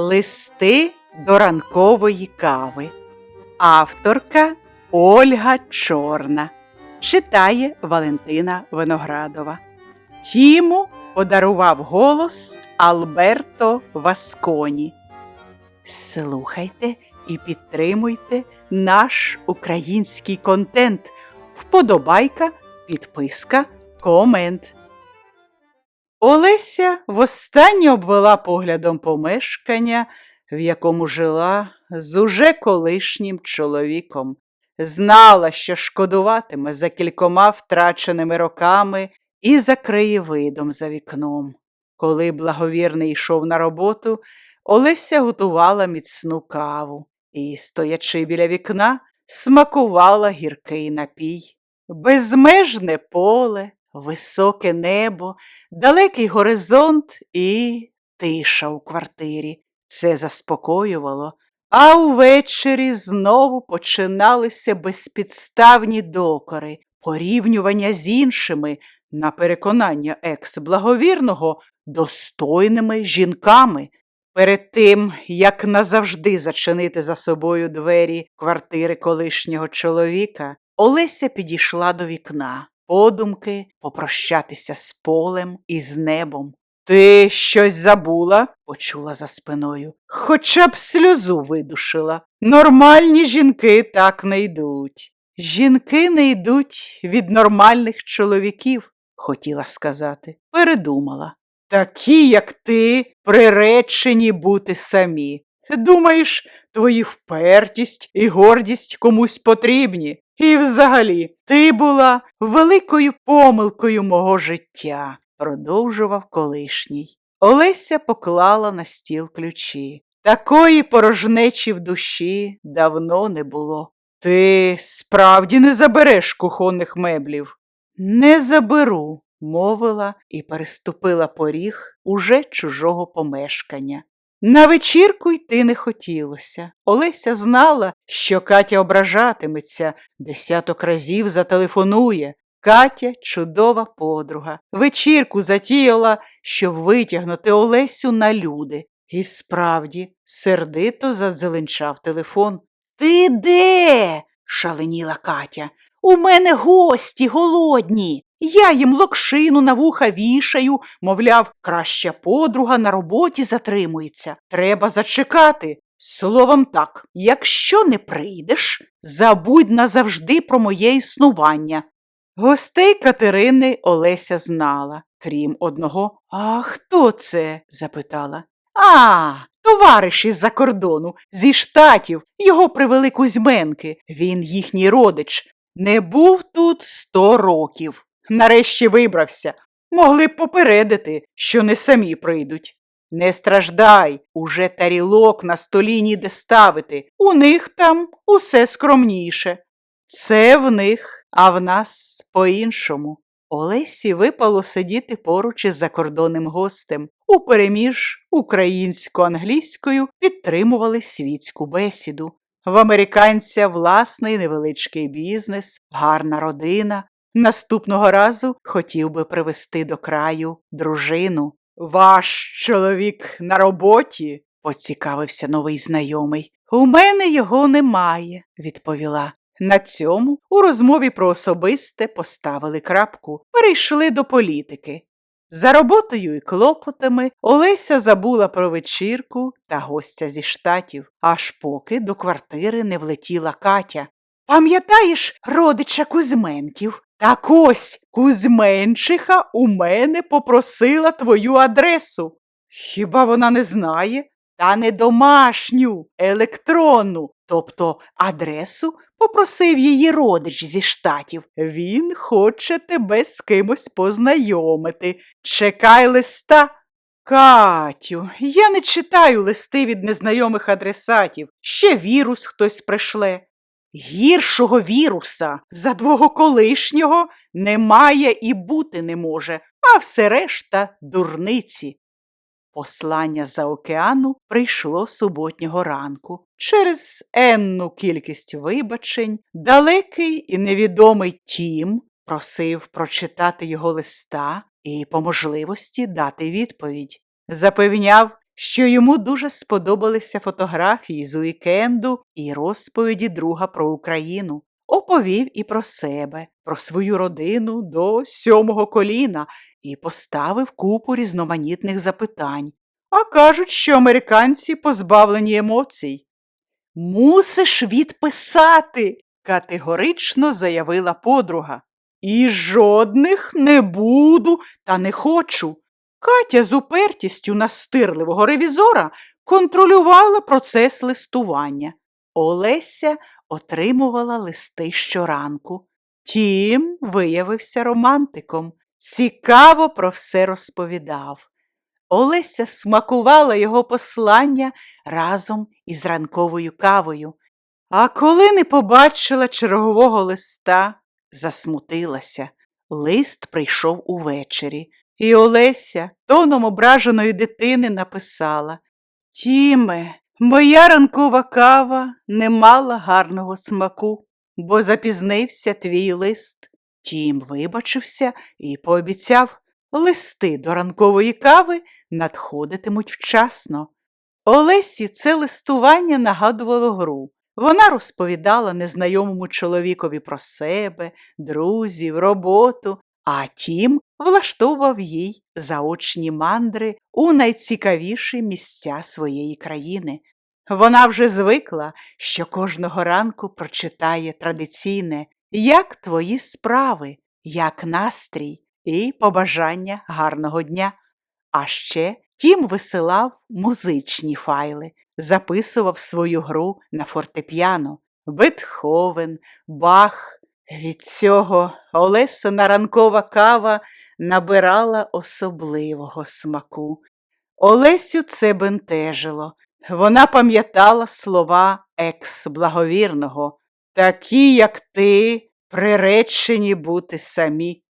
Листи до ранкової кави. Авторка Ольга Чорна. Читає Валентина Виноградова. Тіму подарував голос Алберто Васконі. Слухайте і підтримуйте наш український контент. Вподобайка, підписка, комент. Олеся востаннє обвела поглядом помешкання, в якому жила з уже колишнім чоловіком. Знала, що шкодуватиме за кількома втраченими роками і за краєвидом за вікном. Коли благовірний йшов на роботу, Олеся готувала міцну каву і, стоячи біля вікна, смакувала гіркий напій. Безмежне поле, високе небо, далекий горизонт і тиша у квартирі. Це заспокоювало, а увечері знову починалися безпідставні докори, порівнювання з іншими, на переконання екс-благовірного, достойними жінками. Перед тим, як назавжди зачинити за собою двері квартири колишнього чоловіка, Олеся підійшла до вікна, подумки попрощатися з полем і з небом. Ти щось забула? почула за спиною. Хоча б сльозу видушила. Нормальні жінки так не йдуть. Жінки не йдуть від нормальних чоловіків, хотіла сказати. Передумала. Такі, як ти, приречені бути самі. Думаєш, твої впертість і гордість комусь потрібні. І взагалі, ти була великою помилкою мого життя, продовжував колишній. Олеся поклала на стіл ключі. Такої порожнечі в душі давно не було. Ти справді не забереш кухонних меблів? Не заберу, мовила і переступила поріг уже чужого помешкання. На вечірку йти не хотілося. Олеся знала, що Катя ображатиметься, десяток разів зателефонує. Катя чудова подруга. Вечірку затіяла, щоб витягнути Олесю на люди. І справді, сердито задзеленчав телефон. Ти де? шаленіла Катя. У мене гості голодні. Я їм локшину на вуха вішаю, мовляв, краща подруга на роботі затримується. Треба зачекати. Словом так, якщо не прийдеш, забудь назавжди про моє існування. Гостей Катерини Олеся знала, крім одного. А хто це? запитала. А, товариш із-за кордону, зі штатів, його привели Кузьменки. Він їхній родич. Не був тут сто років. Нарешті вибрався. Могли б попередити, що не самі прийдуть. Не страждай, уже тарілок на столі ніде ставити. У них там усе скромніше. Це в них, а в нас по-іншому. Олесі випало сидіти поруч із закордонним гостем. Упереміж українсько-англійською підтримували світську бесіду. В американця власний невеличкий бізнес, гарна родина. Наступного разу хотів би привезти до краю дружину. Ваш чоловік на роботі? поцікавився новий знайомий. У мене його немає, відповіла. На цьому у розмові про особисте поставили крапку, перейшли до політики. За роботою і клопотами Олеся забула про вечірку та гостя зі штатів, аж поки до квартири не влетіла Катя. Пам'ятаєш родича Кузьменків? Так ось Кузьменчиха у мене попросила твою адресу. Хіба вона не знає? Та не домашню, електронну, тобто адресу попросив її родич зі штатів. Він хоче тебе з кимось познайомити. Чекай листа. Катю, я не читаю листи від незнайомих адресатів. Ще вірус хтось пришле. Гіршого віруса за твого колишнього немає і бути не може, а все решта дурниці. Послання за океану прийшло суботнього ранку. Через енну кількість вибачень далекий і невідомий тім просив прочитати його листа і по можливості дати відповідь. Запевняв, що йому дуже сподобалися фотографії з уікенду і розповіді друга про Україну. Оповів і про себе, про свою родину до сьомого коліна і поставив купу різноманітних запитань. А кажуть, що американці позбавлені емоцій. Мусиш відписати, категорично заявила подруга. І жодних не буду та не хочу. Катя з упертістю настирливого ревізора контролювала процес листування. Олеся отримувала листи щоранку. Тім виявився романтиком, цікаво про все розповідав. Олеся смакувала його послання разом із ранковою кавою. А коли не побачила чергового листа, засмутилася. Лист прийшов увечері, і Олеся тоном ображеної дитини написала Тіме, моя ранкова кава не мала гарного смаку, бо запізнився твій лист. Тім вибачився і пообіцяв листи до ранкової кави надходитимуть вчасно. Олесі це листування нагадувало гру. Вона розповідала незнайомому чоловікові про себе, друзів, роботу, а тім влаштовував їй заочні мандри у найцікавіші місця своєї країни. Вона вже звикла, що кожного ранку прочитає традиційне як твої справи, як настрій і побажання гарного дня. А ще Тім висилав музичні файли, записував свою гру на фортепіано, Бетховен, Бах. Від цього Олесина ранкова кава набирала особливого смаку. Олесю це бентежило. Вона пам'ятала слова екс-благовірного такі, як ти, приречені бути самі.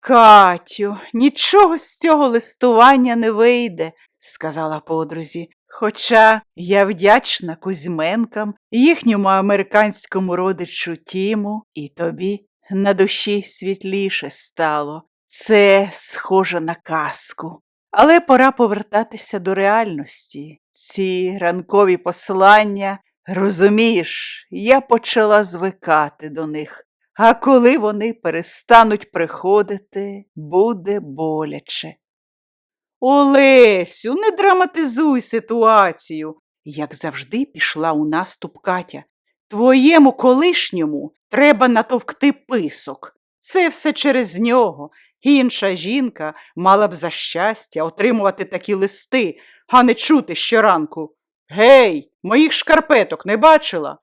Катю, нічого з цього листування не вийде, сказала подрузі. Хоча я вдячна Кузьменкам, їхньому американському родичу Тіму і тобі на душі світліше стало. Це схоже на казку. Але пора повертатися до реальності. Ці ранкові послання, розумієш, я почала звикати до них. А коли вони перестануть приходити, буде боляче. Олесю, не драматизуй ситуацію, як завжди пішла у наступ Катя. Твоєму колишньому треба натовкти писок. Це все через нього. Інша жінка мала б за щастя отримувати такі листи, а не чути щоранку. Гей, моїх шкарпеток не бачила.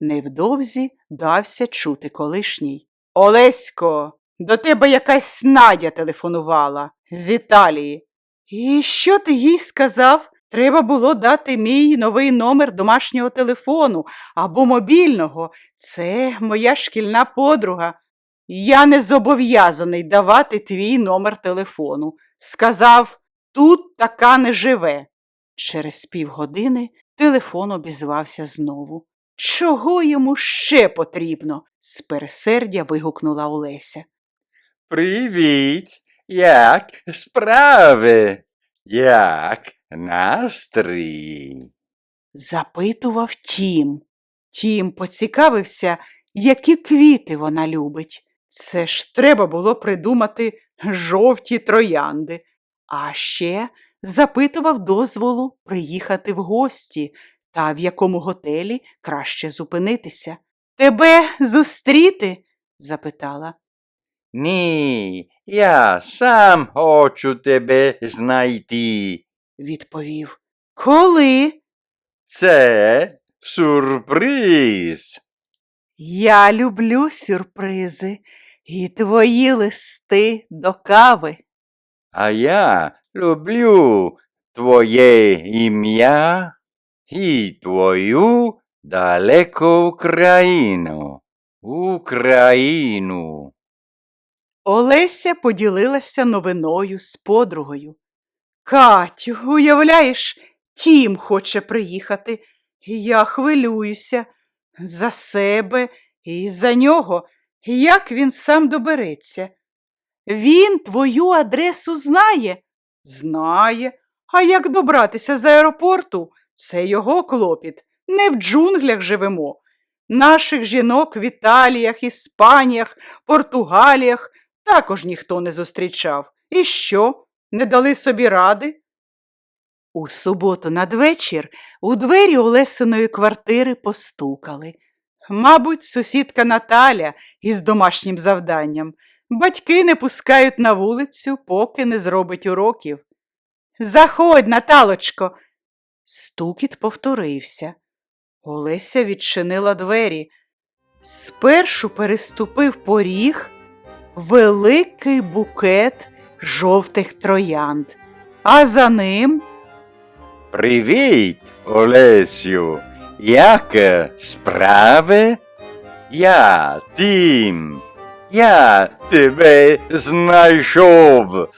Невдовзі дався чути колишній. Олесько, до тебе якась Надя телефонувала з Італії. І що ти їй сказав? Треба було дати мій новий номер домашнього телефону або мобільного. Це моя шкільна подруга. Я не зобов'язаний давати твій номер телефону. Сказав, тут така не живе. Через півгодини телефон обізвався знову. Чого йому ще потрібно? з пересердя вигукнула Олеся. Привіт! Як справи? Як настрій? Запитував Тім. Тім поцікавився, які квіти вона любить. Це ж треба було придумати жовті троянди. А ще запитував дозволу приїхати в гості та в якому готелі краще зупинитися. Тебе зустріти? запитала. Ні, я сам хочу тебе знайти. Відповів. Коли? Це сюрприз. Я люблю сюрпризи і твої листи до кави. А я люблю твоє ім'я і твою далеку Україну. Україну. Олеся поділилася новиною з подругою. Катю, уявляєш, Тім хоче приїхати. Я хвилююся за себе і за нього, як він сам добереться. Він твою адресу знає? Знає. А як добратися з аеропорту? Це його клопіт. Не в джунглях живемо. Наших жінок в Італіях, Іспаніях, Португаліях також ніхто не зустрічав. І що? Не дали собі ради? У суботу надвечір у двері Олесиної квартири постукали. Мабуть, сусідка Наталя із домашнім завданням. Батьки не пускають на вулицю, поки не зробить уроків. Заходь, Наталочко. Стукіт повторився. Олеся відчинила двері. Спершу переступив поріг великий букет жовтих троянд, а за ним Привіт, Олесю. Як справи? Я Тім. Я тебе знайшов.